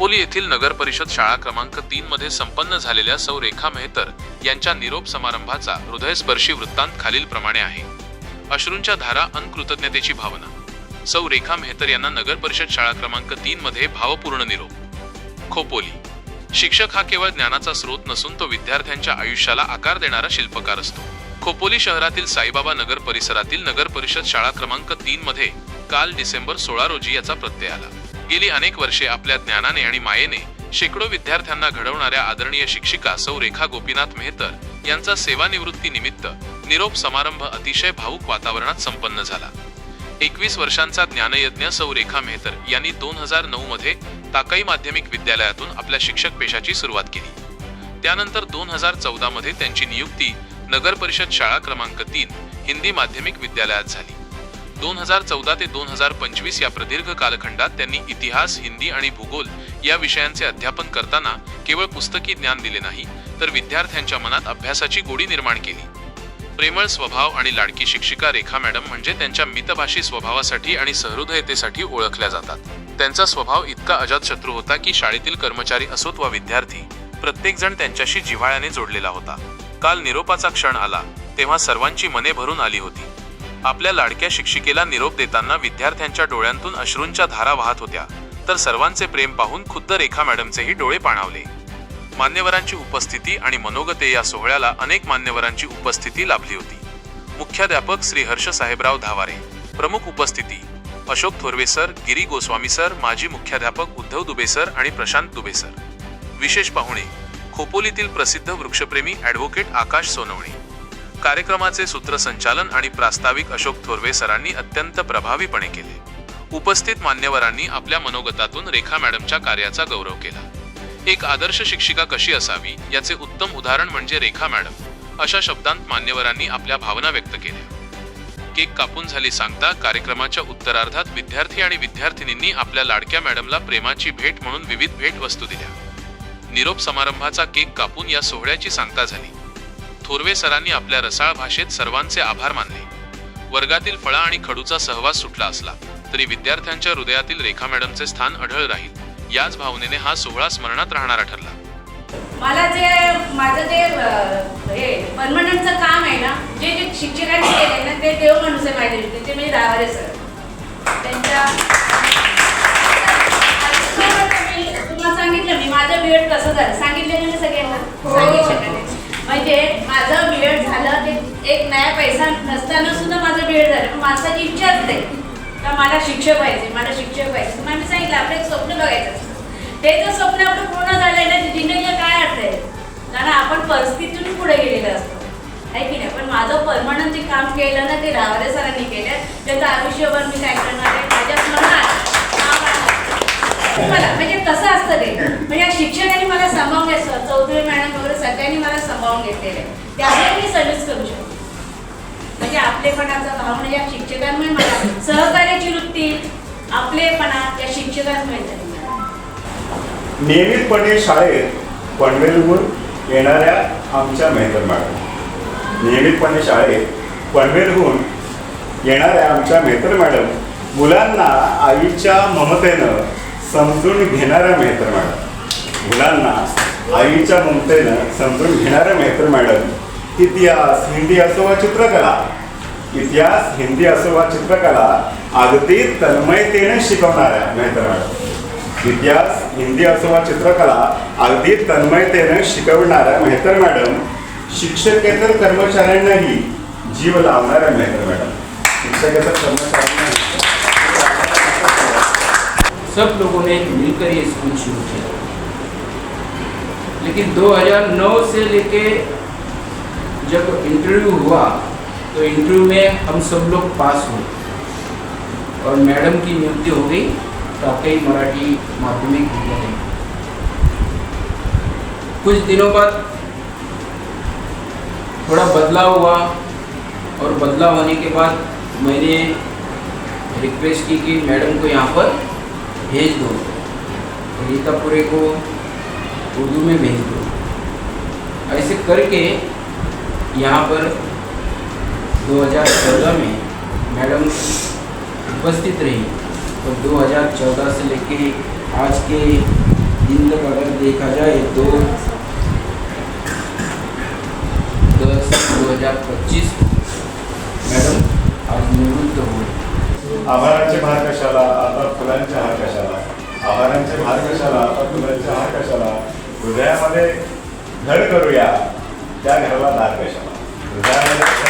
खोपोली येथील नगर परिषद शाळा क्रमांक तीन मध्ये संपन्न झालेल्या सौ रेखा मेहतर यांच्या निरोप समारंभाचा हृदयस्पर्शी वृत्तांत खालीलप्रमाणे आहे. अश्रूंच्या धारा अनकृतज्ञतेची भावना. सौ रेखा मेहतर यांना नगर परिषद शाळा क्रमांक तीन मध्ये भावपूर्ण निरोप. खोपोली. शिक्षक हा केवळ ज्ञानाचा स्रोत नसून तो विद्यार्थ्यांच्या आयुष्याला आकार देणारा शिल्पकार असतो. खोपोली शहरातील साईबाबा नगर परिसरातील नगर परिषद शाळा क्रमांक तीन मध्ये काल डिसेंबर सोळा रोजी याचा प्रत्यय आला. गेली अनेक वर्षे आपल्या ज्ञानाने आणि मायेने शेकडो विद्यार्थ्यांना घडवणाऱ्या आदरणीय शिक्षिका सौ रेखा गोपीनाथ मेहतर यांचा सेवानिवृत्ती निमित्त निरोप समारंभ अतिशय भाऊक वातावरणात संपन्न झाला. एकवीस वर्षांचा ज्ञानयज्ञ सौ रेखा मेहतर यांनी दोन हजार नऊ मध्ये ताकाई माध्यमिक विद्यालयातून आपल्या शिक्षक पेशाची सुरुवात केली. त्यानंतर दोन हजार चौदा मध्ये त्यांची नियुक्ती नगर परिषद शाळा क्रमांक तीन हिंदी माध्यमिक विद्यालयात झाली. दोन हजार चौदा ते दोन हजार पंचवीस या प्रदीर्घ कालखंडात त्यांनी इतिहास हिंदी आणि भूगोल या विषयांचे अध्यापन करताना केवळ पुस्तकी ज्ञान दिले नाही तर विद्यार्थ्यांच्या मनात अभ्यासाची गोडी निर्माण केली. प्रेमळ स्वभाव आणि लाडकी शिक्षिका रेखा मॅडम म्हणजे त्यांच्या मितभाषी स्वभावासाठी आणि सहृदयतेसाठी ओळखल्या जातात. त्यांचा स्वभाव इतका अजातशत्रू होता की शाळेतील कर्मचारी असोत वा विद्यार्थी प्रत्येकजण त्यांच्याशी जिव्हाळ्याने जोडलेला होता. काल निरोपाचा क्षण आला तेव्हा सर्वांची मने भरून आली होती. आपल्या लाडक्या शिक्षिकेला निरोप देताना विद्यार्थ्यांच्या डोळ्यांतून अश्रूंच्या धारा वाहत होत्या. तर सर्वांचे प्रेम पाहून खुद्द रेखा मॅडमचेही डोळे पाणावले. मान्यवरांची उपस्थिती आणि मनोगते या सोहळ्याला अनेक मान्यवरांची उपस्थिती लाभली होती. मुख्याध्यापक श्री हर्ष साहेबराव धावारे. प्रमुख उपस्थिती अशोक थोरवे सर गिरी गोस्वामी सर माजी मुख्याध्यापक उद्धव दुबे सर आणि प्रशांत दुबे सर. विशेष पाहुणे खोपोलीतील प्रसिद्ध वृक्षप्रेमी ॲडव्होकेट आकाश सोनवणे. कार्यक्रमाचे सूत्रसंचालन आणि प्रास्ताविक अशोक थोरवे सरांनी अत्यंत प्रभावीपणे केले. उपस्थित मान्यवरांनी आपल्या मनोगतातून रेखा मॅडमच्या कार्याचा गौरव केला. एक आदर्श शिक्षिका कशी असावी याचे उत्तम उदाहरण म्हणजे रेखा मॅडम अशा शब्दांत मान्यवरांनी आपल्या भावना व्यक्त केल्या. केक कापून झाली सांगता कार्यक्रमाच्या उत्तरार्धात विद्यार्थी आणि विद्यार्थिनींनी आपल्या लाडक्या मॅडमला प्रेमाची भेट म्हणून विविध भेट वस्तू दिल्या. निरोप समारंभाचा केक कापून या सोहळ्याची सांगता झाली. थोरवे सरांनी आपल्या रसाळ भाषेत सर्वांचे आभार मानले. वर्गातील फळा आणि खडूचा सहवास सुटला असला तरी विद्यार्थ्यांच्या हृदयातील रेखा मॅडमचे स्थान आढळ राहील याच भावनेने हा सोहळा स्मरणात राहणारा ठरला. मला जे माझं जे हे परमनंटचं काम आहे ना जे जे शिक्षकांनी केले ना ते देव माणूस आहे माझ्या ते म्हणजे रावरे सर. त्यांच्या असताना सुद्धा माझा वेळ झालं. पण माणसाची इच्छा असते का मला शिक्षक व्हायचे मला शिक्षक व्हायचे मग मी सांगितलं आपलं एक स्वप्न बघायचं असतं. ते जर स्वप्न आपलं पूर्ण झालंय ना जिंदगीला काय अर्थ आहे? कारण आपण परिस्थितीतून पुढे गेलेलं असतो. आहे की नाही? पण माझं परमनंट जे काम केलं ना ते रावरे सरांनी केलं. त्याचं आयुष्यभर मी काय करणार आहे? माझ्याच मनात मला म्हणजे कसं असतं ते? म्हणजे या शिक्षकांनी मला सांभाळून घेतलं चौधरी मॅडम वगैरे सगळ्यांनी मला सांभाळून घेतलेलं आहे. त्यामुळे मी सर्व्हिस करू शकतो. म्हणजे आपलेपणाचा भावना या शिक्षकांमुळे मला सहकार्याची वृत्ती आपलेपणा या शिक्षकांमुळे झाली. नियमितपणे शाळेत पनवेलहून येणाऱ्या आमच्या मेहतर मॅडम नियमितपणे शाळेत पनवेलहून येणाऱ्या आमच्या मेहतर मॅडम मुलांना आईच्या ममतेनं समजून घेणाऱ्या मेहतर मॅडम मुलांना आईच्या ममतेनं समजून घेणाऱ्या मेहतर मॅडम इतिहास हिंदी असो वा चित्रकला इतिहास हिंदी असो वा चित्रकला अगदी तन्मयतेने शिकवणाऱ्या मेहतर मॅडम. इतिहास हिंदी असो वा चित्रकला अगदी तन्मयतेने शिकवणाऱ्या मेहतर मॅडम शिक्षकेतर कर्मचाऱ्यांनाही जीव लावणाऱ्या मेहतर मॅडम. शिक्षकेतर कर्मचाऱ्यांना सब लोगों ने मिलकर ये स्कूल शुरू किया। लेकिन 2009 से लेके जब इंटरव्यू हुआ तो इंटरव्यू में हम सब लोग पास हुए। और मैडम की नियुक्ति हो गई टाकई मराठी माध्यमिक विद्यालय। कुछ दिनों बाद थोड़ा बदलाव हुआ, और बदलाव होने के बाद मैंने रिक्वेस्ट की कि मैडम को यहाँ पर भेज दो। रीतापुरे को उर्दू में भेज दो। ऐसे करके यहाँ पर 2014 में मैडम उपस्थित रही। और 2014 से लेके आज के दिन तक अगर देखा जाए तो दस दो हजार पच्चीस मैडम आज निवृत्त हो आभारांचे भार कशाला? आता फुलांचे हार कशाला? आभारांचे भार कशाला? आता फुलांचे हार कशाला? हृदयामध्ये घर करूया. त्या घराला दार कशाला? Valid.